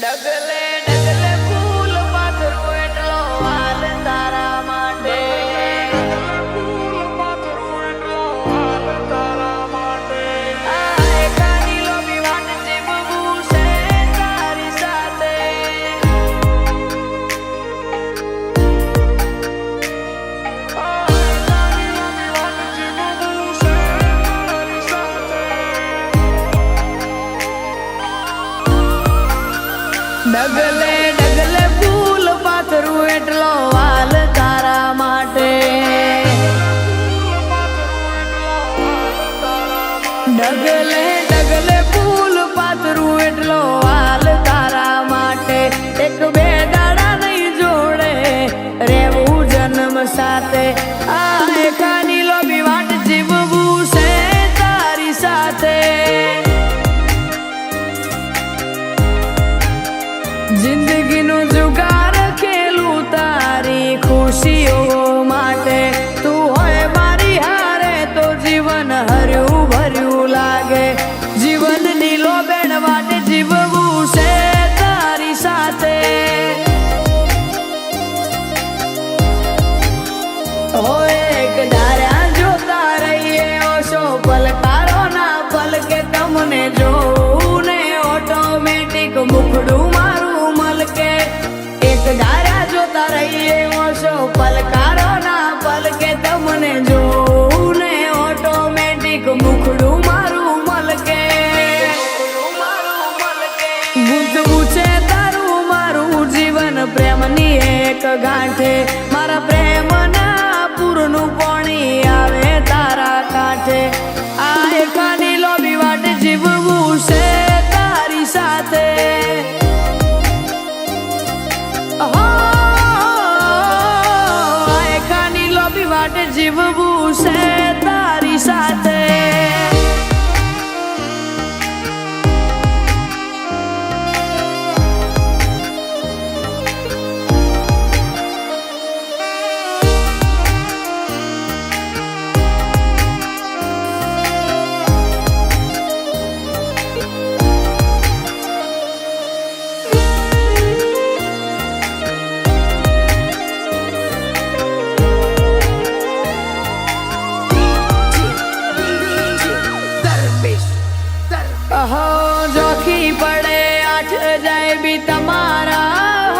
Doesn't એક મુખડું મારું મલકે. ગુંજવું છે તારું મારું જીવન પ્રેમની એક ગાંઠે. મારા પ્રેમના પૂરનું પાણી આવે તારા કાંઠે. આ એકાની લોબી વાટ જીવવું છે તારી સાથે. જીવવું છે તારી સાથે. જય બી તમારા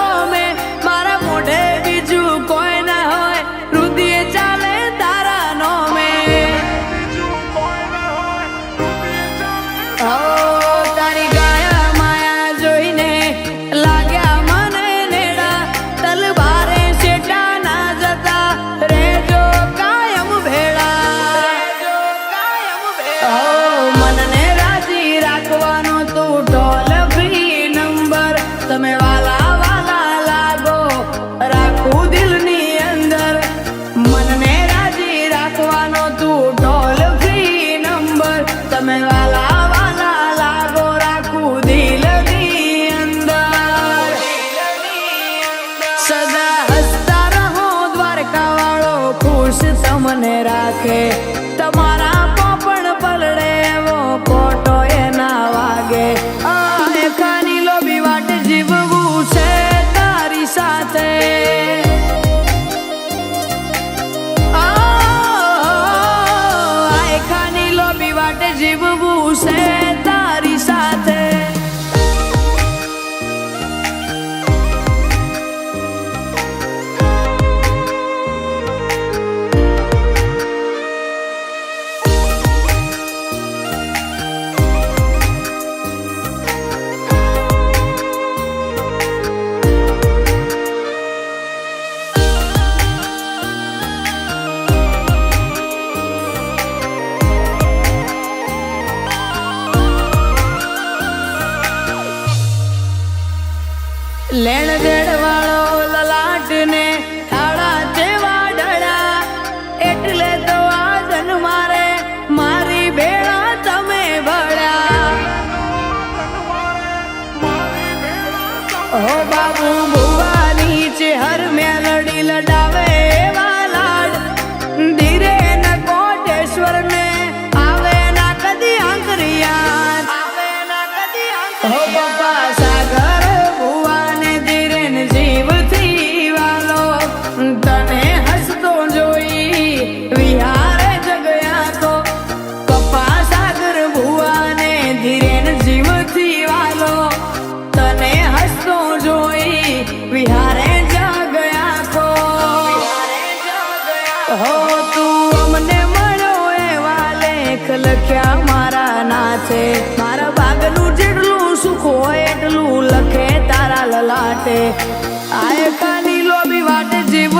મને રાખે. તમારા પણ પલડે એવો કોટો એ ના વાગે. આ એકાની લોબી વાટ જીવવું છે તારી સાથે. આ એકાની લોબી જીવવું છે લેણ દેણ વાળો લલાટ ને ડાળા જેવા ડળા એટલે તો આજન મારે મારી બેળા તમે ભળ્યા હો બાબુ લેખ લખ્યા, મારા નાથે, મારા ભાગનું જેટલું સુખ હોય એટલું લખે તારા લલાટે. આ એકાની લોબી વાટે જીવ